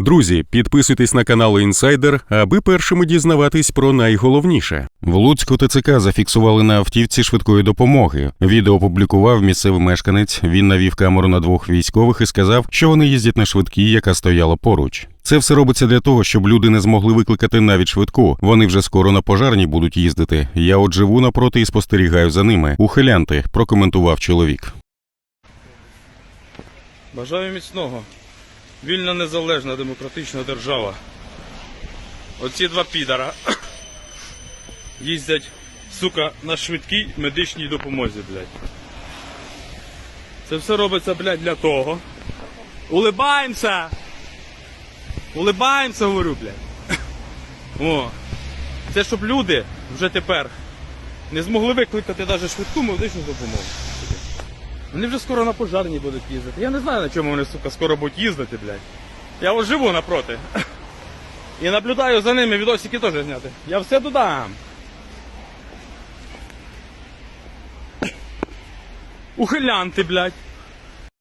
Друзі, підписуйтесь на канал Інсайдер, аби першими дізнаватись про найголовніше. В Луцьку ТЦК зафіксували на автівці швидкої допомоги. Відео опублікував місцевий мешканець. Він навів камеру на двох військових і сказав, що вони їздять на швидкій, яка стояла поруч. Це все робиться для того, щоб люди не змогли викликати навіть швидку. Вони вже скоро на пожарні будуть їздити. Я от живу напроти і спостерігаю за ними. Ухилянти, прокоментував чоловік. Бажаю міцного. Вільна незалежна демократична держава. Оці два підара їздять, сука, на швидкій медичній допомозі, блядь. Це все робиться, блядь, для того. Улибаємося! Улибаємося, говорю, блядь. О. Це щоб люди вже тепер не змогли викликати навіть швидку медичну допомогу. Вони вже скоро на пожарні будуть їздити. Я не знаю, на чому вони, сука, скоро будуть їздити, блядь. Я от живу напроти. І наблюдаю за ними, відосики теж зняти. Я все додам. Ухилянти, блядь.